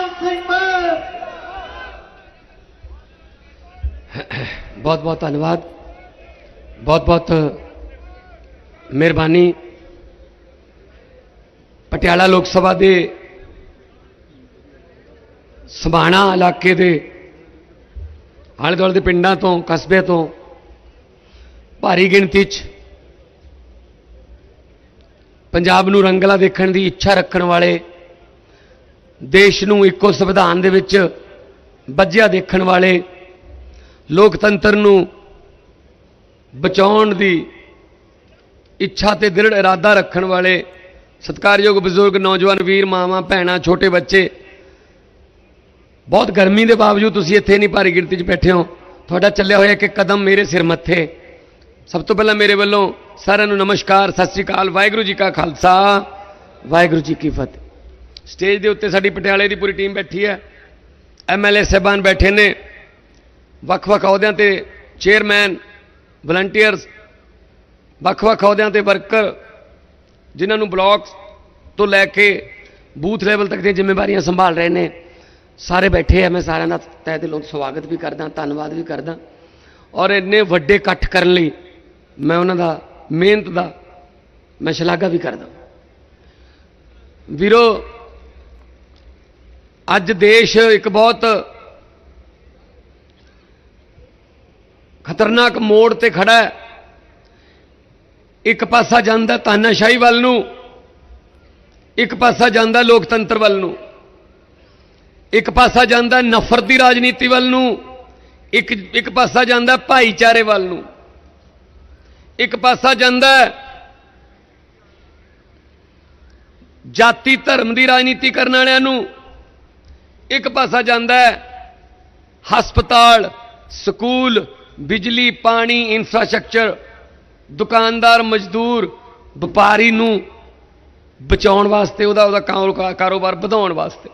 ਮਾਨ ਸਿੰਘ ਬਹੁਤ ਬਹੁਤ ਧੰਨਵਾਦ ਬਹੁਤ ਬਹੁਤ ਮਿਹਰਬਾਨੀ ਪਟਿਆਲਾ ਲੋਕ ਸਭਾ ਦੇ ਸਮਾਣਾ ਇਲਾਕੇ ਦੇ ਆਲੇ ਦੁਆਲੇ ਦੇ ਪਿੰਡਾਂ ਤੋਂ ਕਸਬੇ ਤੋਂ ਭਾਰੀ ਗਿਣਤੀ 'ਚ ਪੰਜਾਬ ਨੂੰ ਰੰਗਲਾ ਦੇਖਣ ਦੀ ਇੱਛਾ ਰੱਖਣ ਵਾਲੇ ਦੇਸ਼ ਨੂੰ ਇੱਕੋ ਸੰਵਿਧਾਨ ਦੇ ਵਿੱਚ ਬੱਝਿਆ ਦੇਖਣ ਵਾਲੇ ਲੋਕਤੰਤਰ ਨੂੰ ਬਚਾਉਣ ਦੀ ਇੱਛਾ ਤੇ ਦ੍ਰਿੜ ਇਰਾਦਾ ਰੱਖਣ ਵਾਲੇ ਸਤਿਕਾਰਯੋਗ ਬਜ਼ੁਰਗ ਨੌਜਵਾਨ ਵੀਰ, ਮਾਵਾਂ, ਭੈਣਾਂ, ਛੋਟੇ ਬੱਚੇ, ਬਹੁਤ ਗਰਮੀ ਦੇ ਬਾਵਜੂਦ ਤੁਸੀਂ ਇੱਥੇ ਨਹੀਂ ਭਾਰੀ ਗਿਣਤੀ 'ਚ ਬੈਠੇ ਹੋ। ਤੁਹਾਡਾ ਚੱਲਿਆ ਹੋਇਆ ਇੱਕ ਕਦਮ ਮੇਰੇ ਸਿਰ ਮੱਥੇ। ਸਭ ਤੋਂ ਪਹਿਲਾਂ ਮੇਰੇ ਵੱਲੋਂ ਸਾਰਿਆਂ ਨੂੰ ਨਮਸਕਾਰ, ਸਤਿ ਸ੍ਰੀ ਅਕਾਲ, ਵਾਹਿਗੁਰੂ ਜੀ ਕਾ ਖਾਲਸਾ, ਵਾਹਿਗੁਰੂ ਜੀ ਕੀ ਫਤਿਹ। ਸਟੇਜ ਦੇ ਉੱਤੇ ਸਾਡੀ ਪਟਿਆਲੇ ਦੀ ਪੂਰੀ ਟੀਮ ਬੈਠੀ ਹੈ। ਐਮਐਲਏ ਸਾਹਿਬਾਨ ਬੈਠੇ ਨੇ। ਵੱਖ-ਵੱਖ ਅਹੁਦਿਆਂ ਤੇ ਚੇਅਰਮੈਨ, ਵਲੰਟੀਅਰਸ, ਵੱਖ-ਵੱਖ ਅਹੁਦਿਆਂ ਤੇ ਵਰਕਰ ਜਿਨ੍ਹਾਂ ਨੂੰ ਬਲਾਕ ਤੋਂ ਲੈ ਕੇ ਬੂਥ ਲੈਵਲ ਤੱਕ ਦੀਆਂ ਜ਼ਿੰਮੇਵਾਰੀਆਂ ਸੰਭਾਲ ਰਹੇ ਨੇ। ਸਾਰੇ ਬੈਠੇ ਆ। ਮੈਂ ਸਾਰਿਆਂ ਦਾ ਤਹਿ ਦਿਲੋਂ ਸਵਾਗਤ ਵੀ ਕਰਦਾ, ਧੰਨਵਾਦ ਵੀ ਕਰਦਾ। ਔਰ ਇੰਨੇ ਵੱਡੇ ਇਕੱਠ ਕਰਨ ਲਈ ਮੈਂ ਉਹਨਾਂ ਦਾ ਮਿਹਨਤ ਦਾ, ਮੈਂ ਸ਼ਲਾਘਾ ਵੀ ਕਰਦਾ। ਵੀਰੋ ਅੱਜ ਦੇਸ਼ ਇੱਕ ਬਹੁਤ ਖਤਰਨਾਕ ਮੋੜ ਤੇ ਖੜਾ ਹੈ। ਇੱਕ ਪਾਸਾ ਜਾਂਦਾ ਤਾਨਾਸ਼ਾਹੀ ਵੱਲ ਨੂੰ, ਇੱਕ ਪਾਸਾ ਜਾਂਦਾ ਲੋਕਤੰਤਰ ਵੱਲ ਨੂੰ, ਇੱਕ ਪਾਸਾ ਜਾਂਦਾ ਨਫ਼ਰਤ ਦੀ ਰਾਜਨੀਤੀ ਵੱਲ ਨੂੰ, ਇੱਕ ਇੱਕ ਪਾਸਾ ਜਾਂਦਾ ਭਾਈਚਾਰੇ ਵੱਲ ਨੂੰ, ਇੱਕ ਪਾਸਾ ਜਾਂਦਾ ਜਾਤੀ ਧਰਮ ਦੀ ਰਾਜਨੀਤੀ ਕਰਨ ਵਾਲਿਆਂ ਨੂੰ ਇੱਕ ਪਾਸਾ ਜਾਂਦਾ ਹੈ। ਹਸਪਤਾਲ, ਸਕੂਲ, ਬਿਜਲੀ, ਪਾਣੀ ਇਨਫਰਾਸਟ੍ਰਕਚਰ ਦੁਕਾਨਦਾਰ, ਮਜ਼ਦੂਰ, ਵਪਾਰੀ ਨੂੰ ਬਚਾਉਣ ਵਾਸਤੇ, ਉਹਦਾ ਉਹਦਾ ਕਾਰੋ- ਕਾਰੋਬਾਰ ਵਧਾਉਣ ਵਾਸਤੇ।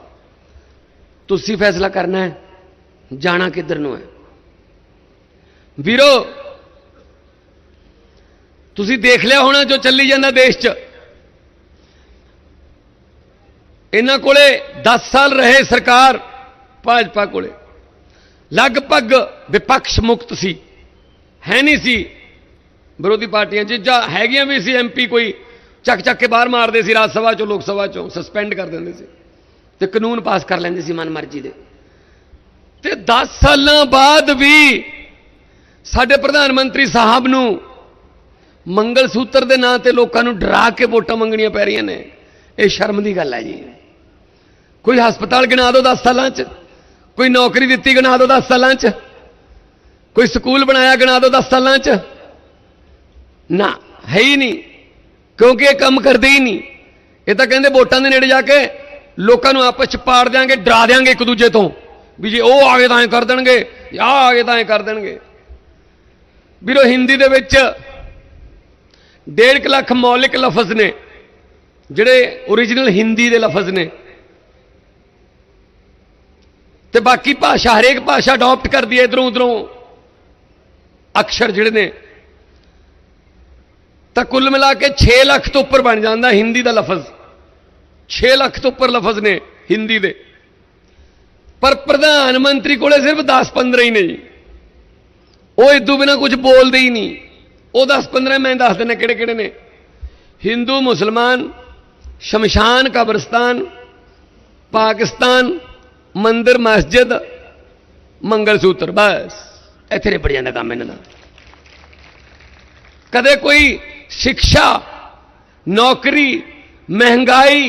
ਤੁਸੀਂ ਫੈਸਲਾ ਕਰਨਾ ਹੈ, ਜਾਣਾ ਕਿੱਧਰ ਨੂੰ ਹੈ? ਵੀਰੋ, ਤੁਸੀਂ ਦੇਖ ਲਿਆ ਹੋਣਾ ਜੋ ਚੱਲੀ ਜਾਂਦਾ ਦੇਸ਼ 'ਚ। ਇਹਨਾਂ ਕੋਲੇ 10 ਸਾਲ ਰਹੇ ਸਰਕਾਰ, ਭਾਜਪਾ ਕੋਲੇ। ਲਗਭਗ ਵਿਪਕਸ਼ ਮੁਕਤ ਸੀ। ਹੈ ਨਹੀਂ ਸੀ ਵਿਰੋਧੀ ਪਾਰਟੀਆਂ 'ਚ, ਜਾਂ ਹੈਗੀਆਂ ਵੀ ਸੀ ਐਮਪੀ ਕੋਈ, ਚੱਕ ਚੱਕ ਕੇ ਬਾਹਰ ਮਾਰਦੇ ਸੀ ਰਾਜ ਸਭਾ 'ਚੋਂ, ਲੋਕ ਸਭਾ 'ਚੋਂ ਸਸਪੈਂਡ ਕਰ ਦਿੰਦੇ ਸੀ। ਤੇ ਕਾਨੂੰਨ ਪਾਸ ਕਰ ਲੈਂਦੇ ਸੀ ਮਨਮਰਜ਼ੀ ਦੇ। ਤੇ 10 ਸਾਲਾਂ ਬਾਅਦ ਵੀ ਸਾਡੇ ਪ੍ਰਧਾਨ ਮੰਤਰੀ ਸਾਹਿਬ ਨੂੰ ਮੰਗਲ ਸੂਤਰ ਦੇ ਨਾਂ ਤੇ ਲੋਕਾਂ ਨੂੰ ਡਰਾ ਕੇ ਵੋਟਾਂ ਮੰਗਣੀਆਂ ਪੈ ਰਹੀਆਂ ਨੇ। ਇਹ ਸ਼ਰਮ ਦੀ ਗੱਲ ਹੈ ਜੀ। ਕੋਈ ਹਸਪਤਾਲ ਗਿਣਾ ਦਿਓ 10 ਸਾਲਾਂ 'ਚ? ਕੋਈ ਨੌਕਰੀ ਦਿੱਤੀ ਗਿਣਾ ਦਿਓ 10 ਸਾਲਾਂ 'ਚ? ਕੋਈ ਸਕੂਲ ਬਣਾਇਆ ਗਿਣਾ ਦਿਓ 10 ਸਾਲਾਂ 'ਚ? ਨਾ, ਹੈ ਹੀ ਨਹੀਂ। ਕਿਉਂਕਿ ਇਹ ਕੰਮ ਕਰਦੇ ਹੀ ਨਹੀਂ। ਇਹ ਤਾਂ ਕਹਿੰਦੇ ਵੋਟਾਂ ਦੇ ਨੇੜੇ ਜਾ ਕੇ ਲੋਕਾਂ ਨੂੰ ਆਪਸ 'ਚ ਪਾੜ ਦਿਆਂਗੇ, ਡਰਾ ਦਿਆਂਗੇ ਇੱਕ ਦੂਜੇ ਤੋਂ। ਵੀ ਜੇ ਉਹ ਆਗੇ ਤਾਂ ਐ ਕਰ ਦੇਣਗੇ ਆ ਆਗੇ ਤਾਂ ਐ ਕਰ ਦੇਣਗੇ। ਵੀਰੋ, ਹਿੰਦੀ ਦੇ ਵਿੱਚ 1.5 ਲੱਖ ਮੌਲਿਕ ਲਫ਼ਜ਼ ਨੇ, ਜਿਹੜੇ origignal ਹਿੰਦੀ ਦੇ ਲਫ਼ਜ਼ ਨੇ। ਤੇ ਬਾਕੀ ਭਾਸ਼ਾ ਹਰੇਕ ਭਾਸ਼ਾ ਅਡਾਪਟ ਕਰਦੀ ਹੈ ਇਧਰੋਂ ਉਧਰੋਂ। ਅਕਸ਼ਰ ਜਿਹੜੇ ਨੇ, ਤਾਂ ਕੁੱਲ ਮਿਲਾ ਕੇ 6 ਲੱਖ ਤੋਂ ਉੱਪਰ ਬਣ ਜਾਂਦਾ ਹਿੰਦੀ ਦਾ ਲਫ਼ਜ਼। 6 ਲੱਖ ਤੋਂ ਉੱਪਰ ਲਫ਼ਜ਼ ਨੇ ਹਿੰਦੀ ਦੇ। ਪਰ ਪ੍ਰਧਾਨ ਮੰਤਰੀ ਕੋਲੇ ਸਿਰਫ 10-15 ਹੀ ਨੇ ਜੀ। ਉਹ ਇਦੋਂ ਬਿਨਾ ਕੁਝ ਬੋਲਦੇ ਹੀ ਨਹੀਂ। ਉਹ 10-15 ਮੈਂ ਦੱਸ ਦਿੰਦਾ ਕਿਹੜੇ ਕਿਹੜੇ ਨੇ। ਹਿੰਦੂ, ਮੁਸਲਮਾਨ, ਸ਼ਮਸ਼ਾਨ, ਕਬਰਸਤਾਨ, ਪਾਕਿਸਤਾਨ ਮੰਦਿਰ ਮਸਜਿਦ ਮੰਗਲ ਸੂਤਰ ਬਸ ਇੱਥੇ ਨਿਪਟ ਜਾਂਦਾ ਕੰਮ ਇਹਨਾਂ ਦਾ ਕਦੇ ਕੋਈ ਸਿੱਖਿਆ ਨੌਕਰੀ महंगाई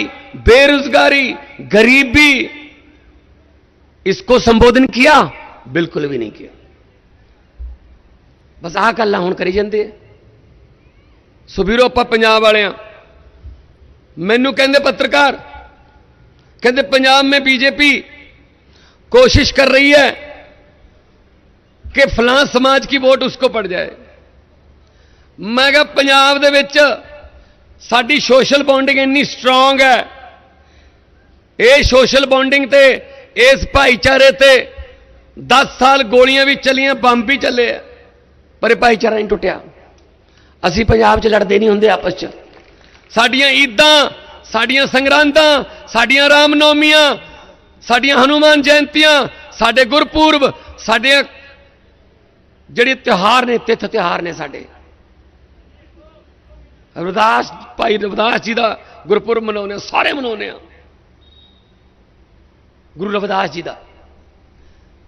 बेरोजगारी गरीबी इसको संबोधन किया बिल्कुल भी नहीं किया ਬਸ ਆਹ ਗੱਲਾਂ ਹੁਣ ਕਰੀ ਜਾਂਦੇ ਆ ਸੋ ਵੀਰੋ ਆਪਾਂ ਪੰਜਾਬ ਵਾਲੇ ਆ ਮੈਨੂੰ ਕਹਿੰਦੇ ਪੱਤਰਕਾਰ ਕਹਿੰਦੇ ਪੰਜਾਬ में बीजेपी कोशिश कर रही है कि फलां समाज की वोट उसको पड़ जाए ਮੈਂ ਕਿਹਾ ਪੰਜਾਬ ਦੇ ਵਿੱਚ ਸਾਡੀ ਸੋਸ਼ਲ ਬੌਂਡਿੰਗ ਇੰਨੀ ਸਟਰੋਂਗ ਹੈ ਇਹ ਸੋਸ਼ਲ ਬੌਂਡਿੰਗ ਤੇ ਇਸ ਭਾਈਚਾਰੇ ਤੇ 10 ਸਾਲ ਗੋਲੀਆਂ ਵੀ ਚੱਲੀਆਂ ਬੰਬ ਵੀ ਚੱਲੇ ਆ ਪਰ ਇਹ ਭਾਈਚਾਰਾ ਨਹੀਂ ਟੁੱਟਿਆ ਅਸੀਂ ਪੰਜਾਬ 'ਚ ਲੜਦੇ ਨਹੀਂ ਹੁੰਦੇ ਆਪਸ 'ਚ ਸਾਡੀਆਂ ਈਦਾਂ ਸਾਡੀਆਂ ਸੰਗਰਾਂਦਾਂ ਸਾਡੀਆਂ ਰਾਮਨੌਮੀਆਂ ਸਾਡੀਆਂ ਹਨੂਮਾਨ ਜਯੰਤੀਆਂ, ਸਾਡੇ ਗੁਰਪੁਰਬ ਸਾਡੇ ਜਿਹੜੇ ਤਿਉਹਾਰ ਨੇ, ਤਿੱਥ ਤਿਉਹਾਰ ਨੇ ਸਾਡੇ। ਰਵਿਦਾਸ ਭਾਈ ਰਵਿਦਾਸ ਜੀ ਦਾ ਗੁਰਪੁਰਬ ਮਨਾਉਂਦੇ ਆ ਸਾਰੇ ਮਨਾਉਂਦੇ ਆ ਗੁਰੂ ਰਵਿਦਾਸ ਜੀ ਦਾ।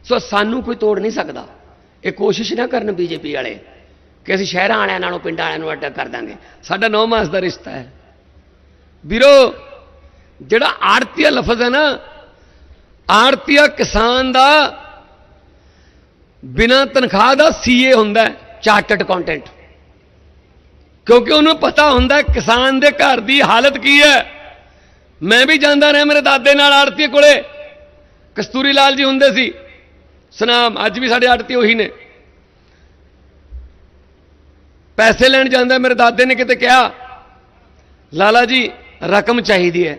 ਸੋ ਸਾਨੂੰ ਕੋਈ ਤੋੜ ਨਹੀਂ ਸਕਦਾ। ਇਹ ਕੋਸ਼ਿਸ਼ ਨਾ ਕਰਨ ਬੀਜੇਪੀ ਵਾਲੇ ਕਿ ਅਸੀਂ ਸ਼ਹਿਰਾਂ ਵਾਲਿਆਂ ਨਾਲੋਂ, ਪਿੰਡਾਂ ਵਾਲਿਆਂ ਨੂੰ ਅੱਡ ਕਰ ਦਾਂਗੇ। ਸਾਡਾ 9 ਮਾਸ ਦਾ ਰਿਸ਼ਤਾ ਹੈ। ਵੀਰੋ, ਜਿਹੜਾ ਆੜਤੀਆ ਲਫ਼ਜ਼ ਹੈ ਨਾ ਆੜਤੀਆ ਕਿਸਾਨ ਦਾ ਬਿਨਾਂ ਤਨਖਾਹ ਦਾ ਸੀਏ ਹੁੰਦਾ ਚਾਰਟਰਡ ਅਕਾਊਂਟੈਂਟ। ਕਿਉਂਕਿ ਉਹਨੂੰ ਪਤਾ ਹੁੰਦਾ ਕਿਸਾਨ ਦੇ ਘਰ ਦੀ ਹਾਲਤ ਕੀ ਹੈ। ਮੈਂ ਵੀ ਜਾਂਦਾ ਰਿਹਾ ਮੇਰੇ ਦਾਦੇ ਨਾਲ ਆੜਤੀ ਕੋਲੇ। ਕਸਤੂਰੀ ਲਾਲ ਜੀ ਹੁੰਦੇ ਸੀ। ਸਨਾਮ, ਅੱਜ ਵੀ ਸਾਡੇ ਆੜਤੀ ਉਹੀ ਨੇ। ਪੈਸੇ ਲੈਣ ਜਾਂਦਾ ਮੇਰੇ ਦਾਦੇ ਨੇ ਕਿਤੇ ਕਿਹਾ, ਲਾਲਾ ਜੀ, ਰਕਮ ਚਾਹੀਦੀ ਹੈ।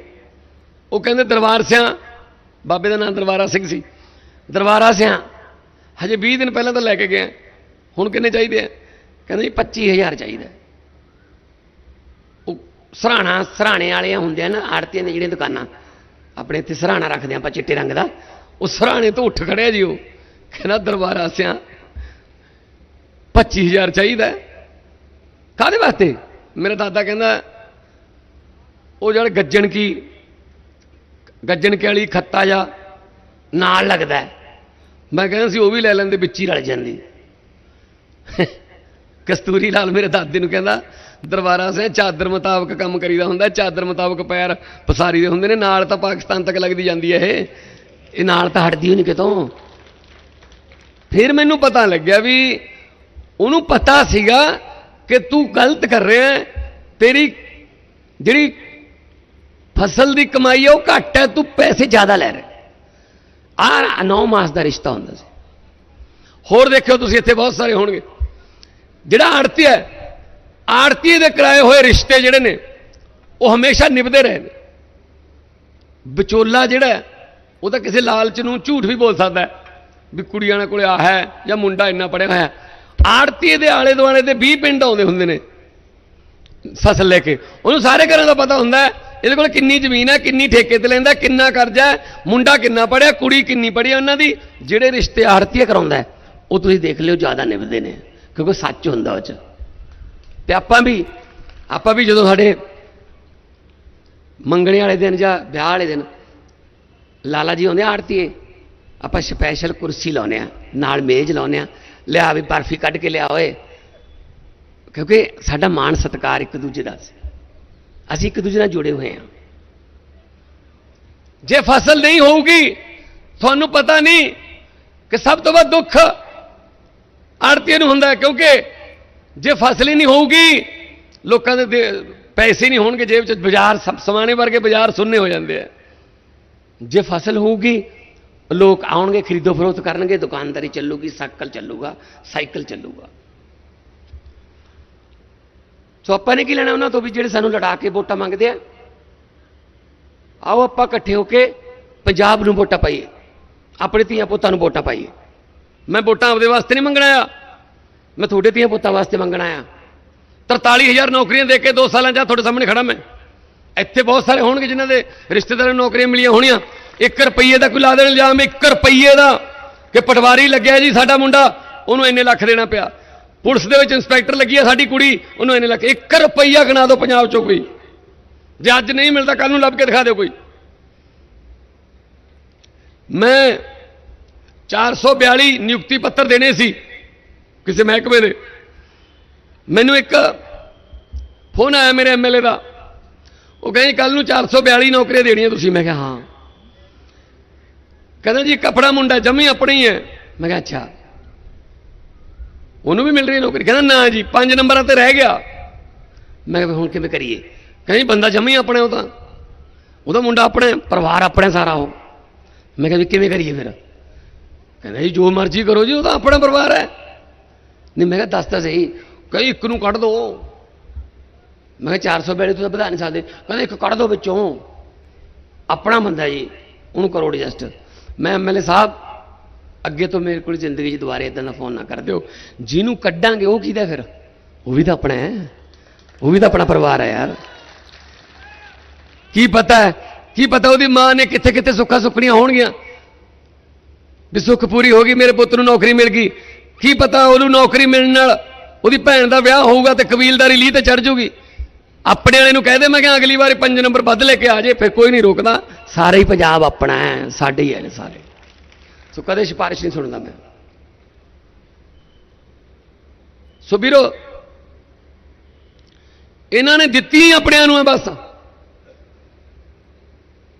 ਉਹ ਕਹਿੰਦੇ, ਦਰਬਾਰ ਸਿਆਂ ਬਾਬੇ ਦਾ ਨਾਮ ਦਰਬਾਰਾ ਸਿੰਘ ਸੀ। ਦਰਬਾਰਾ ਸਿਆਂ। ਹਜੇ 20 ਦਿਨ ਪਹਿਲਾਂ ਤਾਂ ਲੈ ਕੇ ਗਿਆ ਹੁਣ ਕਿੰਨੇ ਚਾਹੀਦੇ ਆ? ਕਹਿੰਦਾ ਜੀ 25000 ਚਾਹੀਦਾ। ਉਹ ਸਰਾਣਾ, ਸਰਾਣੇ ਵਾਲੇ ਹੁੰਦੇ ਆ ਨਾ, ਆੜਤੀਆਂ ਨੇ ਜਿਹੜੀਆਂ ਦੁਕਾਨਾਂ। ਆਪਣੇ ਇੱਥੇ ਸਰਾਣਾ ਰੱਖਦੇ ਆਪਾਂ ਚਿੱਟੇ ਰੰਗ ਦਾ। ਉਹ ਸਰਾਣੇ ਤੋਂ ਉੱਠ ਖੜਿਆ ਜੀ ਉਹ। ਕਹਿੰਦਾ ਦਰਬਾਰਾ ਸਿਆਂ 25000 ਚਾਹੀਦਾ। ਕਾਦੇ ਵਾਸਤੇ? ਮੇਰਾ ਦਾਦਾ ਕਹਿੰਦਾ, ਉਹ ਜਿਹੜਾ ਗੱਜਣ ਕੀ ਗੱਜਣ ਕੇ ਵਾਲੀ ਖੱਤਾ ਜਾ ਨਾਲ ਲੱਗਦਾ ਮੈਂ ਕਹਿੰਦਾ ਸੀ, ਉਹ ਵੀ ਲੈ ਲੈਂਦੇ, ਵਿੱਚ ਹੀ ਰਲ ਜਾਂਦੀ। ਕਸਤੂਰੀ ਲਾਲ ਮੇਰੇ ਦਾਦੇ ਨੂੰ ਕਹਿੰਦਾ, ਦਰਬਾਰਾ ਸੇ ਚਾਦਰ ਮੁਤਾਬਕ ਕੰਮ ਕਰੀਦਾ ਹੁੰਦਾ, ਚਾਦਰ ਮੁਤਾਬਕ ਪੈਰ ਪਸਾਰੀ ਦੇ ਹੁੰਦੇ ਨੇ, ਨਾਲ ਤਾਂ ਪਾਕਿਸਤਾਨ ਤੱਕ ਲੱਗਦੀ ਜਾਂਦੀ ਹੈ ਇਹ। ਇਹ ਨਾਲ ਤਾਂ ਹਟਦੀ ਨਹੀਂ ਕਿਤੋਂ। ਫਿਰ ਮੈਨੂੰ ਪਤਾ ਲੱਗਿਆ ਵੀ ਉਹਨੂੰ ਪਤਾ ਸੀਗਾ ਕਿ ਤੂੰ ਗਲਤ ਕਰ ਰਿਹਾ ਤੇਰੀ ਜਿਹੜੀ ਫਸਲ ਦੀ ਕਮਾਈ ਹੈ ਉਹ ਘੱਟ ਹੈ, ਤੂੰ ਪੈਸੇ ਜ਼ਿਆਦਾ ਲੈ ਰਿਹਾ। ਆ 9 ਮਾਸ ਦਾ ਰਿਸ਼ਤਾ ਹੁੰਦਾ ਸੀ। ਹੋਰ ਦੇਖਿਓ ਤੁਸੀਂ, ਇੱਥੇ ਬਹੁਤ ਸਾਰੇ ਹੋਣਗੇ। ਜਿਹੜਾ ਆੜਤੀ ਹੈ, ਆੜਤੀ ਦੇ ਕਰਾਏ ਹੋਏ ਰਿਸ਼ਤੇ ਜਿਹੜੇ ਨੇ, ਉਹ ਹਮੇਸ਼ਾ ਨਿਭਦੇ ਰਹੇ ਨੇ। ਵਿਚੋਲਾ ਜਿਹੜਾ ਉਹ ਤਾਂ ਕਿਸੇ ਲਾਲਚ ਨੂੰ ਝੂਠ ਵੀ ਬੋਲ ਸਕਦਾ ਵੀ ਕੁੜੀਆਂ ਕੋਲੇ ਆ ਹੈ, ਜਾਂ ਮੁੰਡਾ ਇੰਨਾ ਪੜਿਆ ਹੋਇਆ ਹੈ। ਆੜਤੀ ਦੇ ਆਲੇ ਦੁਆਲੇ ਦੇ 20 ਪਿੰਡ ਆਉਂਦੇ ਹੁੰਦੇ ਨੇ, ਫਸਲ ਲੈ ਕੇ। ਉਹਨੂੰ ਸਾਰੇ ਘਰਾਂ ਦਾ ਪਤਾ ਹੁੰਦਾ ਹੈ ਇਹਦੇ ਕੋਲ ਕਿੰਨੀ ਜ਼ਮੀਨ ਹੈ, ਕਿੰਨੀ ਠੇਕੇ ਤੇ ਲੈਂਦਾ, ਕਿੰਨਾ ਕਰਜ਼ਾ ਹੈ, ਮੁੰਡਾ ਕਿੰਨਾ ਪੜਿਆ ਕੁੜੀ ਕਿੰਨੀ ਪੜ੍ਹੀ ਹੈ, ਉਹਨਾਂ ਦੀ ਜਿਹੜੇ ਰਿਸ਼ਤੇ ਆੜਤੀਆ ਕਰਾਉਂਦਾ ਉਹ ਤੁਸੀਂ ਦੇਖ ਲਿਓ ਜ਼ਿਆਦਾ ਨਿਭਦੇ ਨੇ, ਕਿਉਂਕਿ ਸੱਚ ਹੁੰਦਾ ਉਹ ਚ। ਤੇ ਆਪਾਂ ਵੀ ਆਪਾਂ ਵੀ ਜਦੋਂ ਸਾਡੇ ਮੰਗਣੇ ਵਾਲੇ ਦਿਨ ਜਾਂ ਵਿਆਹ ਵਾਲੇ ਦਿਨ ਲਾਲਾ ਜੀ ਆਉਂਦੇ ਆੜਤੀਏ, ਆਪਾਂ ਸਪੈਸ਼ਲ ਕੁਰਸੀ ਲਾਉਨੇ ਆ, ਨਾਲ ਮੇਜ਼ ਲਾਉਨੇ ਆ, ਲਿਆ ਵੀ ਬਰਫੀ ਕੱਢ ਕੇ ਲਿਆ ਓਏ, ਕਿਉਂਕਿ ਸਾਡਾ ਮਾਣ ਸਤਿਕਾਰ ਇੱਕ ਦੂਜੇ ਦਾ ਸੀ। ਅਸੀਂ ਇੱਕ ਦੂਜੇ ਨਾਲ ਜੁੜੇ ਹੋਏ ਹਾਂ। ਜੇ ਫਸਲ ਨਹੀਂ ਹੋਊਗੀ, ਤੁਹਾਨੂੰ ਪਤਾ ਨਹੀਂ ਕਿ ਸਭ ਤੋਂ ਵੱਧ ਦੁੱਖ ਆੜਤੀਏ ਨੂੰ ਹੁੰਦਾ ਕਿਉਂਕਿ ਜੇ ਫਸਲ ਹੀ ਨਹੀਂ ਹੋਊਗੀ, ਲੋਕਾਂ ਦੇ ਪੈਸੇ ਨਹੀਂ ਹੋਣਗੇ ਜੇਬ 'ਚ, ਬਾਜ਼ਾਰ ਸਭ ਸਮਾਨੇ ਵਰਗੇ ਬਾਜ਼ਾਰ ਸੁੰਨੇ ਹੋ ਜਾਂਦੇ ਆ। ਜੇ ਫਸਲ ਹੋਊਗੀ, ਲੋਕ ਆਉਣਗੇ ਖਰੀਦੋ ਫਰੋਖਤ ਕਰਨਗੇ, ਦੁਕਾਨਦਾਰੀ ਚੱਲੂਗੀ, ਸਾਈਕਲ ਚੱਲੂਗਾ ਸਾਈਕਲ ਚੱਲੂਗਾ। ਸੋ ਆਪਾਂ ਨੇ ਕੀ ਲੈਣਾ ਉਹਨਾਂ ਤੋਂ ਵੀ ਜਿਹੜੇ ਸਾਨੂੰ ਲੜਾ ਕੇ ਵੋਟਾਂ ਮੰਗਦੇ ਆ? ਆਓ ਆਪਾਂ ਇਕੱਠੇ ਹੋ ਕੇ ਪੰਜਾਬ ਨੂੰ ਵੋਟਾਂ ਪਾਈਏ। ਆਪਣੇ ਧੀਆਂ ਪੁੱਤਾਂ ਨੂੰ ਵੋਟਾਂ ਪਾਈਏ। ਮੈਂ ਵੋਟਾਂ ਆਪਦੇ ਵਾਸਤੇ ਨਹੀਂ ਮੰਗਣਾ ਆ ਮੈਂ ਤੁਹਾਡੇ ਧੀਆਂ ਪੁੱਤਾਂ ਵਾਸਤੇ ਮੰਗਣਾ ਆ 43000 ਨੌਕਰੀਆਂ ਦੇ ਕੇ 2 ਸਾਲਾਂ ਜਾਂ ਤੁਹਾਡੇ ਸਾਹਮਣੇ ਖੜਾ ਮੈਂ। ਇੱਥੇ ਬਹੁਤ ਸਾਰੇ ਹੋਣਗੇ ਜਿਨ੍ਹਾਂ ਦੇ ਰਿਸ਼ਤੇਦਾਰਾਂ ਨੂੰ ਨੌਕਰੀਆਂ ਮਿਲੀਆਂ ਹੋਣੀਆਂ। 1 ਰੁਪਈਏ ਦਾ ਕੋਈ ਲਾ ਦੇਣ ਇਲਜ਼ਾਮ 1 ਰੁਪਈਏ ਦਾ। ਕਿ ਪਟਵਾਰੀ ਲੱਗਿਆ ਜੀ ਸਾਡਾ ਮੁੰਡਾ, ਉਹਨੂੰ ਇੰਨੇ ਲੱਖ ਦੇਣਾ ਪਿਆ। ਪੁਲਿਸ ਦੇ ਵਿੱਚ ਇੰਸਪੈਕਟਰ ਲੱਗੀ ਆ ਸਾਡੀ ਕੁੜੀ, ਉਹਨੂੰ ਇੰਨੇ ਲੱਖ 1 ਰੁਪਈਆ ਗਣਾ ਦਿਓ ਪੰਜਾਬ ਚੋਂ ਕੋਈ। ਜੇ ਅੱਜ ਨਹੀਂ ਮਿਲਦਾ ਕੱਲ ਨੂੰ ਲੱਭ ਕੇ ਦਿਖਾ ਦਿਓ ਕੋਈ। ਮੈਂ 442 ਨਿਯੁਕਤੀ ਪੱਤਰ ਦੇਣੇ ਸੀ ਕਿਸੇ ਮਹਿਕਮੇ ਦੇ। ਮੈਨੂੰ ਇੱਕ ਫੋਨ ਆਇਆ ਮੇਰੇ ਐਮਐਲਏ ਦਾ। ਉਹ ਕਹਿੰਦੇ ਕੱਲ ਨੂੰ 442 ਨੌਕਰੀਆਂ ਦੇਣੀਆਂ ਤੁਸੀਂ। ਮੈਂ ਕਿਹਾ, ਹਾਂ। ਕਹਿੰਦਾ ਜੀ, ਕਪੜਾ ਮੁੰਡਾ ਜਮੀ ਆਪਣੀ ਹੈ। ਮੈਂ ਕਿਹਾ, ਅੱਛਾ। ਉਹਨੂੰ ਵੀ ਮਿਲ ਰਹੀ ਨੌਕਰੀ। ਕਹਿੰਦਾ, ਨਾ ਜੀ, ਪੰਜ ਨੰਬਰਾਂ ਤੇ ਰਹਿ ਗਿਆ। ਮੈਂ ਕਿਹਾ, ਹੁਣ ਕਿਵੇਂ ਕਰੀਏ? ਕਹਿੰਦਾ ਬੰਦਾ ਜੰਮੀ ਆਪਣੇ ਉਹ ਤਾਂ। ਉਹਦਾ ਮੁੰਡਾ ਆਪਣੇ, ਪਰਿਵਾਰ ਆਪਣੇ ਸਾਰਾ ਉਹ। ਮੈਂ ਕਿਹਾ ਵੀ ਕਿਵੇਂ ਕਰੀਏ ਫਿਰ? ਕਹਿੰਦਾ ਜੀ, ਜੋ ਮਰਜ਼ੀ ਕਰੋ ਜੀ, ਉਹ ਤਾਂ ਆਪਣਾ ਪਰਿਵਾਰ ਹੈ। ਨਹੀਂ, ਮੈਂ ਕਿਹਾ, ਦੱਸ ਤਾਂ ਸਹੀ। ਕਹੀ ਇੱਕ ਨੂੰ ਕੱਢ ਦੋ। ਮੈਂ ਕਿਹਾ 400 ਬੈਲੇ ਤੁਸੀਂ ਵਧਾ ਨਹੀਂ ਸਕਦੇ। ਕਹਿੰਦਾ, ਇੱਕ ਕੱਢ ਦੋ ਵਿੱਚੋਂ। ਆਪਣਾ ਬੰਦਾ ਜੀ, ਉਹਨੂੰ ਕਰੋ ਐਡਜਸਟ ਮੈਂ ਐਮਐਲਏ ਸਾਹਿਬ ਅੱਗੇ ਤੋਂ ਮੇਰੇ ਕੋਲ ਜ਼ਿੰਦਗੀ 'ਚ ਦੁਬਾਰੇ ਇਦਾਂ ਦਾ ਫੋਨ ਨਾ ਕਰ ਦਿਓ। ਜਿਹਨੂੰ ਕੱਢਾਂਗੇ, ਉਹ ਕਿਹਦਾ ਫਿਰ? ਉਹ ਵੀ ਤਾਂ ਆਪਣਾ ਹੈ। ਉਹ ਵੀ ਤਾਂ ਆਪਣਾ ਪਰਿਵਾਰ ਹੈ ਯਾਰ। ਕੀ ਪਤਾ ਹੈ? ਕੀ ਪਤਾ ਉਹਦੀ ਮਾਂ ਨੇ ਕਿੱਥੇ ਕਿੱਥੇ ਸੁੱਖਾਂ ਸੁੱਖਣੀਆਂ ਹੋਣਗੀਆਂ? ਵੀ ਸੁੱਖ ਪੂਰੀ ਹੋ ਗਈ, ਮੇਰੇ ਪੁੱਤ ਨੂੰ ਨੌਕਰੀ ਮਿਲ ਗਈ। ਕੀ ਪਤਾ ਉਹਨੂੰ ਨੌਕਰੀ ਮਿਲਣ ਨਾਲ ਉਹਦੀ ਭੈਣ ਦਾ ਵਿਆਹ ਹੋਊਗਾ ਤੇ ਕਬੀਲਦਾਰੀ ਲੀ ਤੇ ਚੜ ਜੂਗੀ। ਆਪਣੇ ਵਾਲੇ ਨੂੰ ਕਹਿ ਦੇ ਮੈਂ ਕਿ ਅਗਲੀ ਵਾਰੀ ਪੰਜ ਨੰਬਰ ਵੱਧ ਲੈ ਕੇ ਆ ਜੇ, ਫਿਰ ਕੋਈ ਨਹੀਂ ਰੋਕਦਾ। ਸਾਰੇ ਹੀ ਪੰਜਾਬ ਆਪਣਾ ਹੈ, ਸਾਡੇ ਹੀ ਹੈ ਸਾਰੇ। ਸੋ ਕਦੇ ਸਿਫਾਰਿਸ਼ ਨਹੀਂ ਸੁਣਦਾ ਮੈਂ ਸੋ ਵੀਰੋ ਇਹਨਾਂ ਨੇ ਦਿੱਤੀ ਆਪਣਿਆਂ ਨੂੰ ਹੈ ਬਸ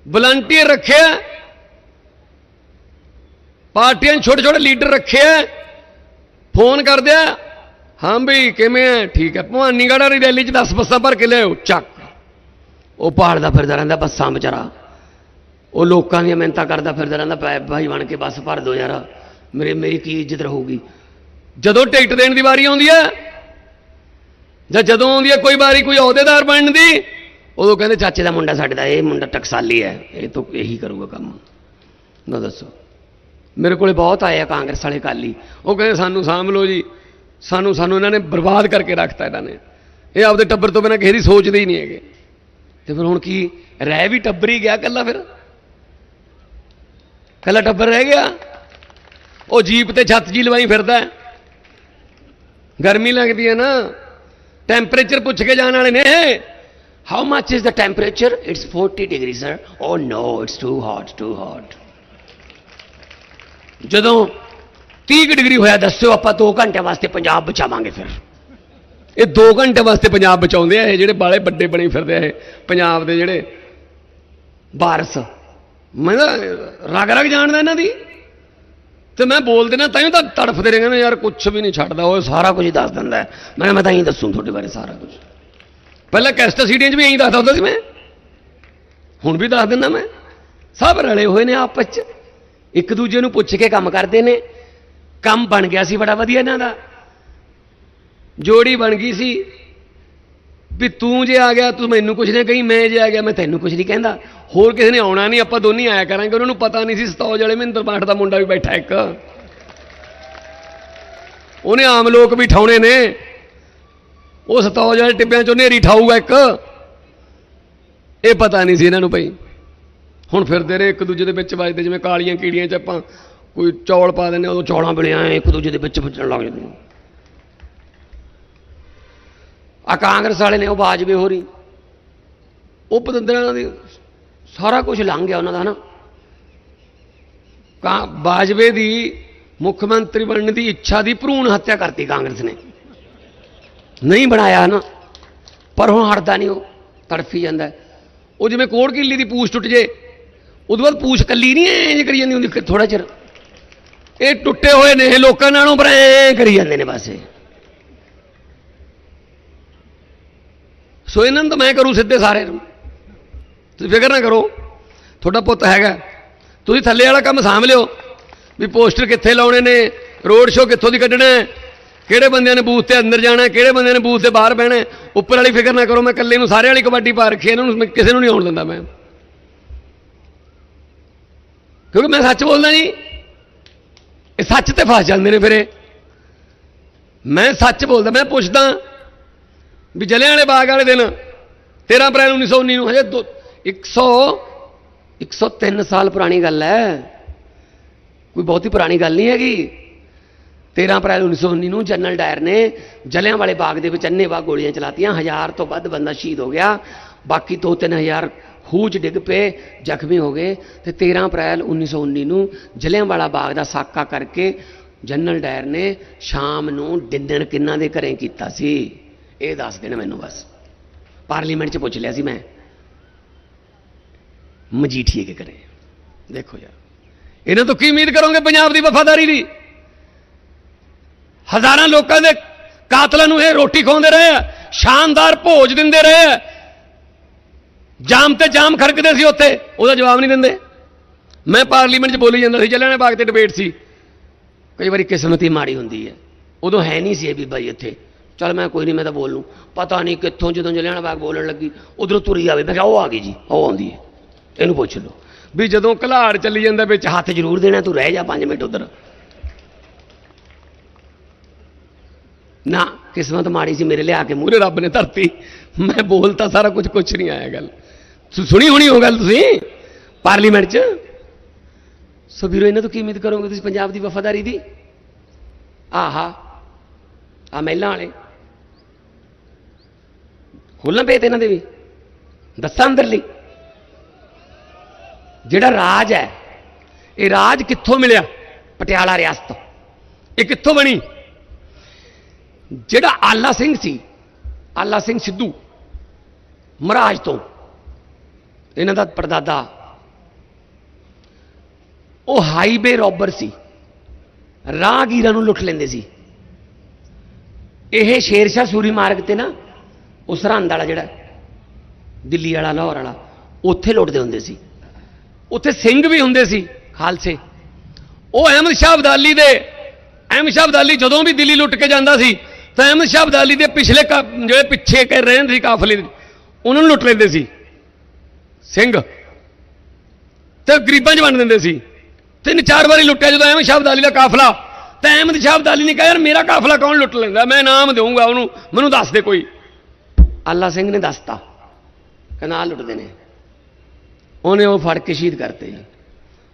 ਵਲੰਟੀਅਰ ਰੱਖਿਆ ਪਾਰਟੀਆਂ ਛੋਟੇ ਛੋਟੇ ਲੀਡਰ ਰੱਖਿਆ ਫੋਨ ਕਰਦੇ ਆ ਹਾਂ ਬਈ ਕਿਵੇਂ ਹੈ ਠੀਕ ਹੈ ਭਵਾਨੀਗੜ੍ਹ ਵਾਲੀ ਰੈਲੀ 'ਚ 10 ਬੱਸਾਂ ਭਰ ਕੇ ਲਿਆਓ ਚੱਕ ਉਹ ਪਹਾੜ ਦਾ ਫਿਰਦਾ ਰਹਿੰਦਾ ਬੱਸਾਂ ਵਿਚਾਰਾ ਉਹ ਲੋਕਾਂ ਦੀਆਂ ਮਿਹਨਤਾਂ ਕਰਦਾ ਫਿਰਦਾ ਰਹਿੰਦਾ ਭੈ ਭਾਈ ਬਣ ਕੇ ਬਸ ਭਰ ਦੋ ਯਾਰ, ਮੇਰੇ, ਮੇਰੀ ਕੀ ਇੱਜ਼ਤ ਰਹੂਗੀ। ਜਦੋਂ ਟਿਕਟ ਦੇਣ ਦੀ ਵਾਰੀ ਆਉਂਦੀ ਹੈ, ਜਾਂ ਜਦੋਂ ਆਉਂਦੀ ਹੈ ਕੋਈ ਵਾਰੀ ਕੋਈ ਅਹੁਦੇਦਾਰ ਬਣਨ ਦੀ, ਉਦੋਂ ਕਹਿੰਦੇ ਚਾਚੇ ਦਾ ਮੁੰਡਾ ਸਾਡੇ ਦਾ ਇਹ ਮੁੰਡਾ ਟਕਸਾਲੀ ਹੈ, ਇਹ ਤਾਂ ਇਹੀ ਕਰੂਗਾ ਕੰਮ। ਨਾ ਦੱਸੋ। ਮੇਰੇ ਕੋਲੇ ਬਹੁਤ ਆਏ ਆ ਕਾਂਗਰਸ ਵਾਲੇ ਕਾਲੀ ਉਹ ਕਹਿੰਦੇ ਸਾਨੂੰ ਸਾਂਭ ਲਓ ਜੀ, ਸਾਨੂੰ ਸਾਨੂੰ ਇਹਨਾਂ ਨੇ ਬਰਬਾਦ ਕਰਕੇ ਰੱਖਤਾ ਇਹਨਾਂ ਨੇ। ਇਹ ਆਪਦੇ ਟੱਬਰ ਤੋਂ ਬਿਨਾਂ ਕਿਸੇ ਦੀ ਸੋਚਦੇ ਹੀ ਨਹੀਂ ਹੈਗੇ। ਤੇ ਫਿਰ ਹੁਣ ਕੀ, ਰਹਿ ਵੀ ਟੱਬਰ ਹੀ ਗਿਆ ਕੱਲਾ ਫਿਰ। ਕੱਲਾ ਟੱਬਰ ਰਹਿ ਗਿਆ। ਉਹ ਜੀਪ ਤੇ ਛੱਤ ਜੀ ਲਵਾਈ ਫਿਰਦਾ ਗਰਮੀ ਲੱਗਦੀ ਹੈ ਨਾ। ਟੈਂਪਰੇਚਰ ਪੁੱਛ ਕੇ ਜਾਣ ਵਾਲੇ ਨੇ how much is the temperature it's 40 degree sir oh no it's too hot too hot ਜਦੋਂ 30 ਕੁ ਡਿਗਰੀ ਹੋਇਆ, ਦੱਸਿਓ ਆਪਾਂ 2 ਘੰਟੇ ਵਾਸਤੇ ਪੰਜਾਬ ਬਚਾਵਾਂਗੇ ਫਿਰ। ਇਹ 2 ਘੰਟੇ ਵਾਸਤੇ ਪੰਜਾਬ ਬਚਾਉਂਦੇ ਆ ਇਹ ਜਿਹੜੇ ਬਾਲੇ ਵੱਡੇ ਬਣੇ ਫਿਰਦੇ ਆ ਇਹ, ਪੰਜਾਬ ਦੇ ਜਿਹੜੇ ਬਾਰਸ। ਮੈਂ ਤਾਂ ਰਗ ਰਗ ਜਾਣਦਾ ਇਹਨਾਂ ਦੀ। ਤੇ ਮੈਂ ਬੋਲ ਦੇਣਾ ਤਾਂ ਤਾਂ ਤੜਫਦੇ ਰਹਿੰਦੇ ਨੇ, ਯਾਰ ਕੁਝ ਵੀ ਨਹੀਂ ਛੱਡਦਾ, ਉਹ ਸਾਰਾ ਕੁਝ ਹੀ ਦੱਸ ਦਿੰਦਾ ਮੈਂ ਮੈਂ ਤਾਂ ਹੀ ਦੱਸੂ ਤੁਹਾਡੇ ਬਾਰੇ ਸਾਰਾ ਕੁਝ। ਪਹਿਲਾਂ ਕੈਸਟ ਸੀਡੀਆਂ 'ਚ ਵੀ ਇਹੀ ਦੱਸਦਾ ਹੁੰਦਾ ਸੀ ਮੈਂ। ਹੁਣ ਵੀ ਦੱਸ ਦਿੰਦਾ ਮੈਂ। ਸਭ ਰਲੇ ਹੋਏ ਨੇ ਆਪਸ 'ਚ। ਇੱਕ ਦੂਜੇ ਨੂੰ ਪੁੱਛ ਕੇ ਕੰਮ ਕਰਦੇ ਨੇ। ਕੰਮ ਬਣ ਗਿਆ ਸੀ, ਬੜਾ ਵਧੀਆ ਇਹਨਾਂ ਦਾ। ਜੋੜੀ ਬਣ ਗਈ ਸੀ। ਵੀ ਤੂੰ ਜੇ ਆ ਗਿਆ, ਤੂੰ ਮੈਨੂੰ ਕੁਝ ਨਹੀਂ ਕਹੀ, ਮੈਂ ਜੇ ਆ ਗਿਆ, ਮੈਂ ਤੈਨੂੰ ਕੁਝ ਨਹੀਂ ਕਹਿੰਦਾ। ਹੋਰ ਕਿਸੇ ਨੇ ਆਉਣਾ ਨਹੀਂ, ਆਪਾਂ ਦੋਨੇ ਆਇਆ ਕਰਾਂਗੇ, ਉਹਨਾਂ ਨੂੰ ਪਤਾ ਨਹੀਂ ਸੀ, ਸਤੌਜ ਵਾਲੇ ਮਹਿੰਦਰ ਪਾਠ ਦਾ ਮੁੰਡਾ ਵੀ ਬੈਠਾ ਇੱਕ। ਉਹਨੇ ਆਮ ਲੋਕ ਵੀ ਠਾਉਣੇ ਨੇ। ਉਹ ਸਤੌਜ ਵਾਲੇ ਟਿੱਬਿਆਂ ਚੋਂ ਨੇਰੀ ਠਾਊਗਾ ਇੱਕ। ਇਹ ਪਤਾ ਨਹੀਂ ਸੀ ਇਹਨਾਂ ਨੂੰ ਭਈ। ਹੁਣ ਫਿਰਦੇ ਰਹੇ ਇੱਕ ਦੂਜੇ ਦੇ ਵਿੱਚ ਵੱਜਦੇ, ਜਿਵੇਂ ਕਾਲੀਆਂ ਕੀੜੀਆਂ ਚ ਆਪਾਂ ਕੋਈ ਚੌਲ ਪਾ ਦਿੰਦੇ ਉਦੋਂ ਚੌਲਾਂ ਵੇਲੇ ਇੱਕ ਦੂਜੇ ਦੇ ਵਿੱਚ ਵੱਜਣ ਲੱਗ ਜਾਂਦੇ ਨੇ ਆ ਕਾਂਗਰਸ ਵਾਲੇ ਨੇ ਉਹ ਬਾਜਵੇ ਹੋ ਰਹੀ ਉਹ ਪਤੰਦਰਾਂ ਦੀ ਸਾਰਾ ਕੁਝ ਲੰਘ ਗਿਆ ਉਹਨਾਂ ਦਾ ਨਾ ਕਾ ਬਾਜਵੇ ਦੀ ਮੁੱਖ ਮੰਤਰੀ ਬਣਨ ਦੀ ਇੱਛਾ ਦੀ ਭਰੂਣ ਹੱਤਿਆ ਕਰਤੀ ਕਾਂਗਰਸ ਨੇ। ਨਹੀਂ ਬਣਾਇਆ ਨਾ ਪਰ ਹੁਣ ਹਟਦਾ ਨਹੀਂ ਉਹ, ਤੜਫੀ ਜਾਂਦਾ ਉਹ ਜਿਵੇਂ ਕੋੜ ਕਿੱਲੀ ਦੀ ਪੂਛ ਟੁੱਟ ਜੇ ਉਦੋਂ ਬਾਅਦ ਪੂਛ ਕੱਲੀ ਨਹੀਂ ਐਂ ਕਰੀ ਜਾਂਦੀ ਹੁੰਦੀ ਥੋੜਾ ਚਿਰ। ਇਹ ਟੁੱਟੇ ਹੋਏ ਨੇ ਇਹ ਲੋਕਾਂ ਨਾਲੋਂ ਪਰ ਕਰੀ ਜਾਂਦੇ ਨੇ ਬਸ ਇਹ। ਸੋ ਇਹਨਾਂ ਨੂੰ ਤਾਂ ਮੈਂ ਕਰੂ ਸਿੱਧੇ ਸਾਰੇ ਨੂੰ। ਤੁਸੀਂ ਫਿਕਰ ਨਾ ਕਰੋ। ਤੁਹਾਡਾ ਪੁੱਤ ਹੈਗਾ। ਤੁਸੀਂ ਥੱਲੇ ਵਾਲਾ ਕੰਮ ਸਾਂਭ ਲਿਓ। ਵੀ ਪੋਸਟਰ ਕਿੱਥੇ ਲਾਉਣੇ ਨੇ, ਰੋਡ ਸ਼ੋਅ ਕਿੱਥੋਂ ਦੀ ਕੱਢਣਾ ਕਿਹੜੇ ਬੰਦਿਆਂ ਨੇ ਬੂਥ ਤੇ ਅੰਦਰ ਜਾਣਾ ਕਿਹੜੇ ਬੰਦਿਆਂ ਨੇ ਬੂਥ ਤੇ ਬਾਹਰ ਬਹਿਣਾ ਉੱਪਰ ਵਾਲੀ ਫਿਕਰ ਨਾ ਕਰੋ। ਮੈਂ ਇਕੱਲੇ ਨੂੰ ਸਾਰੇ ਵਾਲੀ ਕਬੱਡੀ ਪਾ ਰੱਖੀ ਇਹਨਾਂ ਨੂੰ ਕਿਸੇ ਨੂੰ ਨਹੀਂ ਆਉਣ ਦਿੰਦਾ ਮੈਂ। ਕਿਉਂਕਿ ਮੈਂ ਸੱਚ ਬੋਲਦਾ ਜੀ ਇਹ ਸੱਚ ਤੇ ਫਸ ਜਾਂਦੇ ਨੇ ਫਿਰ ਇਹ। ਮੈਂ ਸੱਚ ਬੋਲਦਾ, ਮੈਂ ਪੁੱਛਦਾ ਵੀ ਜਲਿਆਂ ਵਾਲੇ ਬਾਗ ਵਾਲੇ ਦਿਨ 13 ਅਪ੍ਰੈਲ 1919 ਨੂੰ, ਹਜੇ ਦੋ- 100 103 ਸਾਲ ਪੁਰਾਣੀ ਗੱਲ ਹੈ। ਕੋਈ ਬਹੁਤੀ ਪੁਰਾਣੀ ਗੱਲ ਨਹੀਂ ਹੈਗੀ। 13 ਅਪ੍ਰੈਲ 1919 ਨੂੰ ਜਨਰਲ ਡਾਇਰ ਨੇ ਜਲਿਆਂ ਵਾਲੇ ਬਾਗ ਦੇ ਵਿੱਚ ਅੰਨ੍ਹੇਵਾਹ ਗੋਲੀਆਂ ਚਲਾਤੀਆਂ। ਹਜ਼ਾਰ ਤੋਂ ਵੱਧ ਬੰਦਾ ਸ਼ਹੀਦ ਹੋ ਗਿਆ। ਬਾਕੀ 2-3000 ਖੂਜ ਡਿੱਗ ਪਏ, ਜ਼ਖਮੀ ਹੋ ਗਏ। ਤੇ 13 ਅਪ੍ਰੈਲ 1919 ਨੂੰ ਜਲਿਆਂਵਾਲਾ ਬਾਗ ਦਾ ਸਾਕਾ ਕਰਕੇ ਜਨਰਲ ਡਾਇਰ ਨੇ ਸ਼ਾਮ ਨੂੰ ਡਿਨਰ ਕਿੰਨਾ ਦੇ ਘਰੇ ਕੀਤਾ ਸੀ? ਇਹ ਦੱਸ ਦੇਣਾ ਮੈਨੂੰ ਬਸ। ਪਾਰਲੀਮੈਂਟ 'ਚ ਪੁੱਛ ਲਿਆ ਸੀ ਮੈਂ। ਮਜੀਠੀਏ ਕੇ ਕਰੇ? ਦੇਖੋ ਯਾਰ। ਇਹਨਾਂ ਤੋਂ ਕੀ ਉਮੀਦ ਕਰੋਗੇ ਪੰਜਾਬ ਦੀ ਵਫਾਦਾਰੀ ਦੀ ਹਜ਼ਾਰਾਂ ਲੋਕਾਂ ਦੇ ਕਾਤਲਾਂ ਨੂੰ ਇਹ ਰੋਟੀ ਖਵਾਉਂਦੇ ਰਹੇ ਆ, ਸ਼ਾਨਦਾਰ ਭੋਜ ਦਿੰਦੇ ਰਹੇ ਆ। ਜਾਮ ਤੇ ਜਾਮ ਖੜਕਦੇ ਸੀ ਉੱਥੇ, ਉਹਦਾ ਜਵਾਬ ਨਹੀਂ ਦਿੰਦੇ। ਮੈਂ ਪਾਰਲੀਮੈਂਟ 'ਚ ਬੋਲੀ ਜਾਂਦਾ ਸੀ ਜਲਿਆਂਵਾਲੇ ਬਾਗ ਤੇ ਡਿਬੇਟ ਸੀ। ਕਈ ਵਾਰੀ ਕਿਸਮਤ ਹੀ ਮਾੜੀ ਹੁੰਦੀ ਹੈ। ਉਦੋਂ ਹੈ ਨਹੀਂ ਸੀ ਇਹ ਬੀਬਾ ਜੀ ਇੱਥੇ ਚਲ ਮੈਂ ਕੋਈ ਨਹੀਂ, ਮੈਂ ਤਾਂ ਬੋਲ ਲੂੰ ਪਤਾ ਨਹੀਂ ਕਿੱਥੋਂ ਜਦੋਂ ਜਲਿਆਂਵਾਲਾ ਬਾਗ ਬੋਲਣ ਲੱਗੀ, ਉਧਰੋਂ ਤੁਰੀ ਆਵੇ। ਮੈਂ ਕਿਹਾ, ਉਹ ਆ ਗਈ ਜੀ, ਉਹ ਆਉਂਦੀ ਹੈ। ਇਹਨੂੰ ਪੁੱਛ ਲਓ। ਵੀ ਜਦੋਂ ਘਲਾੜ ਚੱਲੀ ਜਾਂਦਾ, ਵਿੱਚ ਹੱਥ ਜ਼ਰੂਰ ਦੇਣਾ, ਤੂੰ ਰਹਿ ਜਾ 5 ਮਿੰਟ ਉਧਰ। ਨਾ, ਕਿਸਮਤ ਮਾੜੀ ਸੀ, ਮੇਰੇ ਲਿਆ ਕੇ ਮੂਹਰੇ ਰੱਬ ਨੇ ਧਰਤੀ। ਮੈਂ ਬੋਲਤਾ ਸਾਰਾ ਕੁਝ ਕੁਝ ਨਹੀਂ ਆਇਆ ਗੱਲ। ਸੁ- ਸੁਣੀ ਹੋਣੀ ਉਹ ਗੱਲ ਤੁਸੀਂ? ਪਾਰਲੀਮੈਂਟ 'ਚ? ਸੋ ਵੀਰੋ, ਇਹਨਾਂ ਤੋਂ ਕੀ ਉਮੀਦ ਕਰੋਗੇ ਤੁਸੀਂ, ਪੰਜਾਬ ਦੀ ਵਫਾਦਾਰੀ ਦੀ? ਆਹਾ ਆ ਮਹਿਲਾਂ ਵਾਲੇ। ਖੋਲ੍ਹਾਂ ਪਏ ਤੇ ਇਹਨਾਂ ਦੇ ਵੀ। ਦੱਸਾਂ ਅੰਦਰਲੀ। ਜਿਹੜਾ ਰਾਜ ਹੈ, ਇਹ ਰਾਜ ਕਿੱਥੋਂ ਮਿਲਿਆ? ਪਟਿਆਲਾ ਰਿਆਸਤ ਇਹ ਕਿੱਥੋਂ ਬਣੀ? ਜਿਹੜਾ ਆਲਾ ਸਿੰਘ ਸੀ, ਆਲਾ ਸਿੰਘ ਸਿੱਧੂ, ਮਹਾਰਾਜ ਤੋਂ, ਇਹਨਾਂ ਦਾ ਪਰਦਾਦਾ ਉਹ ਹਾਈਵੇ ਰੋਬਰ ਸੀ। ਰਾਹਗੀਰਾਂ ਨੂੰ ਲੁੱਟ ਲੈਂਦੇ ਸੀ। ਇਹ ਸ਼ੇਰਸ਼ਾਹ ਸੂਰੀ ਮਾਰਗ ਤੇ ਨਾ ਉਹ ਸਰਹੰਦ ਵਾਲਾ ਜਿਹੜਾ, ਦਿੱਲੀ ਵਾਲਾ, ਲਾਹੌਰ ਵਾਲਾ, ਉੱਥੇ ਲੁੱਟਦੇ ਹੁੰਦੇ ਸੀ। ਉੱਥੇ ਸਿੰਘ ਵੀ ਹੁੰਦੇ ਸੀ, ਖਾਲਸੇ। ਉਹ ਅਹਿਮਦ ਸ਼ਾਹ ਅਬਦਾਲੀ ਦੇ, ਅਹਿਮਦ ਸ਼ਾਹ ਅਬਦਾਲੀ ਜਦੋਂ ਵੀ ਦਿੱਲੀ ਲੁੱਟ ਕੇ ਜਾਂਦਾ ਸੀ, ਤਾਂ ਅਹਿਮਦ ਸ਼ਾਹ ਅਬਦਾਲੀ ਦੇ ਪਿਛਲੇ ਕਾ- ਜਿਹੜੇ ਪਿੱਛੇ ਕਰ ਰਹੇ ਸੀ ਕਾਫਲੇ, ਉਹਨਾਂ ਨੂੰ ਲੁੱਟ ਲੈਂਦੇ ਸੀ। ਸਿੰਘ। ਤੇ ਗਰੀਬਾਂ 'ਚ ਵੰਡ ਦਿੰਦੇ ਸੀ। ਤਿੰਨ ਚਾਰ ਵਾਰੀ ਲੁੱਟਿਆ ਜਦੋਂ ਅਹਿਮਦ ਸ਼ਾਹ ਅਬਦਾਲੀ ਦਾ ਕਾਫਲਾ, ਤਾਂ ਅਹਿਮਦ ਸ਼ਾਹ ਅਬਦਾਲੀ ਨੇ ਕਿਹਾ, ਯਾਰ ਮੇਰਾ ਕਾਫਲਾ ਕੌਣ ਲੁੱਟ ਲੈਂਦਾ? ਮੈਂ ਇਨਾਮ ਦੇਵਾਂਗਾ ਉਹਨੂੰ, ਮੈਨੂੰ ਦੱਸ ਦੇ ਕੋਈ। ਆਲਾ ਸਿੰਘ ਨੇ ਦੱਸਤਾ। ਕਨਾਲ ਲੁੱਟਦੇ ਨੇ। ਉਹਨੇ ਉਹ ਫੜ ਕੇ ਸ਼ਹੀਦ ਕਰਤੇ ਜੀ।